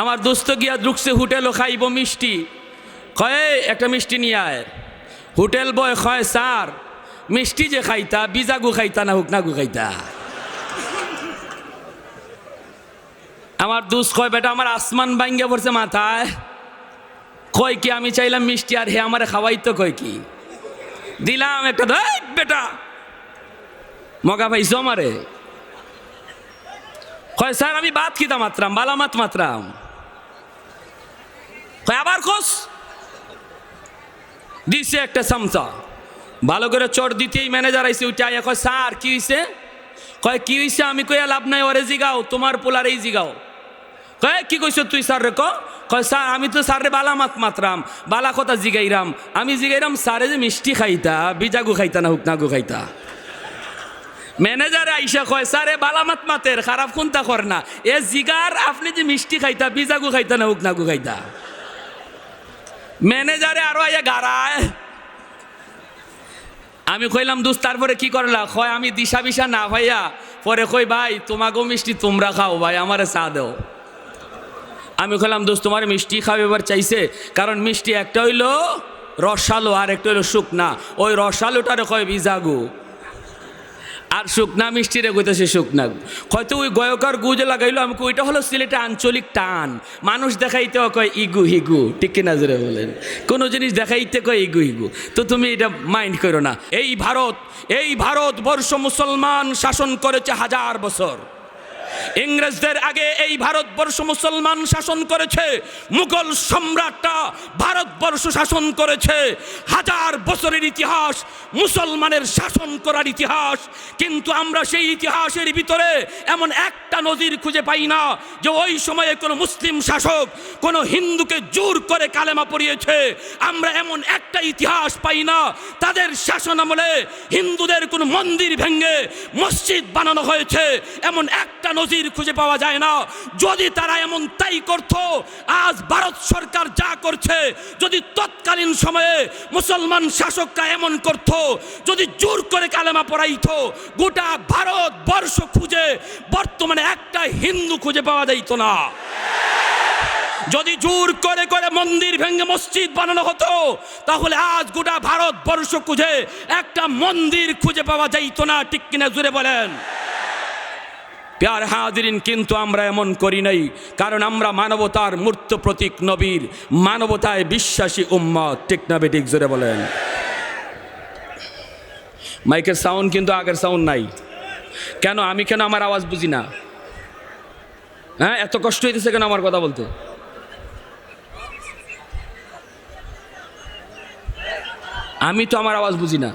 আমার দোস্ত গিয়া ঢুকছে, হোটেলও খাইব মিষ্টি। কয়ে, একটা মিষ্টি নিয়ে আয়। হোটেল বয় কয়, স্যার, মিষ্টি যে খাইতা, বিজাগু খাইতা না হুকনাগু খাইতা? আমার দুস কয়, বেটা, আমার আসমান ভাঙ্গে পড়ছে মাথায়। কয় কি, আমি চাইলাম মিষ্টি, আর হে আমারে খাওয়াই তো কয় কি? দিলাম একটা "এই বেটা, মগা ভাই আমারে? কয়, স্যার, আমি বাদ খিতা মাত্রাম বালামাত মাত্রাম। আবার খোস দিছে একটা চামচা। ভালো করে চট দিতেই ম্যানেজার আইসে উঠে আইয়া কয়, স্যার, কি হইছে? কয়, কি হইছে? আমি কইয়া, লাভ নাই, ওরে জিগাও, তোমার পোলার এই জিগাও। কয়, কি কইছ তুই, স্যার রে কয়, স্যার, আমি তো স্যার রে বালামাত মাত্রাম, বালা কথা জিগাইরাম। আমি জিগাইরাম, স্যারে যে মিষ্টি খাইতা, বিজাগু খাইতা না হুক হুকনাগু খাইতা? ম্যানেজার আইসা কয়, স্যারে বালামাত মাতের, খারাপ কোনটা কর না। এ জিগার, আপনি যে মিষ্টি খাইতা, বিজাগু খাইতা না হুক হুকনাগু খাইতা? ম্যানেজারে আরও আইয়া গাড়ায়। আমি কইলাম, দোস্ত, তারপরে কি করলা? কয়, আমি দিশা বিশা না ভাইয়া। পরে কই, ভাই তোমাকেও মিষ্টি তোমরা খাও, ভাই, আমারে চা দেও। আমি কইলাম, দোস্ত, তোমার মিষ্টি খাও এবার চাইছে। কারণ মিষ্টি একটা হইল রসালো আর একটা হইল শুকনা। ওই রসালোটারে কয় বিজাগু আর শুকনা মিষ্টিরে কইতেছে শুকনা। হয়তো ওই গয়কার গুজ লাগাইলো আমি ওইটা হলো সিলেটে আঞ্চলিক টান। মানুষ দেখাইতে কয়, ইগু, হিগু। ঠিক কিনা জোরে বলেন। কোনো জিনিস দেখাইতে কয়, ইগু, হিগু। তো তুমি এটা মাইন্ড করো না। এই ভারত, এই ভারতবর্ষ মুসলমান শাসন করেছে হাজার বছর। ইংরেজদের আগে এই ভারতবর্ষ মুসলমান শাসন করেছে, মুঘল সম্রাটটা ভারতবর্ষ শাসন করেছে। হাজার বছরের ইতিহাস, মুসলমানের শাসন করার ইতিহাস, কিন্তু আমরা সেই ইতিহাসের ভিতরে এমন একটা নজির খুঁজে পাই না যে ওই সময়ে কোনো মুসলিম শাসক কোনো হিন্দুকে জোর করে কালেমা পড়িয়েছে। আমরা এমন একটা ইতিহাস পাই না, তাদের শাসন আমলে হিন্দুদের কোনো মন্দির ভেঙে মসজিদ বানানো হয়েছে। এমন একটা নজির খুঁজে পাওয়া যায় না। যদি তারা এমন তাই করত, আজ ভারত সরকার যা করছে, যদি তৎকালীন সময়ে মুসলমান শাসকরা এমন করত, যদি জোর করে কালেমা পড়াইত, গোটা ভারত বর্ষ খুঁজে বর্তমানে একটা হিন্দু খুঁজে পাওয়া যাইত না। যদি জোর করে করে মন্দির ভেঙে মসজিদ বানানো হতো, তাহলে আজ গোটা ভারতবর্ষ খুঁজে একটা মন্দির খুঁজে পাওয়া যাইত না, ঠিক কিনা জুড়ে বলেন? প্যার হাদিরিন কিন্তু আমরা এমন করি নাই, কারণ আমরা মানবতার মূর্ত প্রতীক নবীর মানবতায় বিশ্বাসী উম্মত। ঠিক না বেঠিক জোরে বলেন। মাইকের সাউন্ড কিন্তু আগের সাউন্ড নাই। কেন? আমি কেন আমার আওয়াজ বুঝি না? হ্যাঁ? এত কষ্ট হইতেছে কেন আমার কথা বলতে? আমি তো আমার আওয়াজ বুঝি না।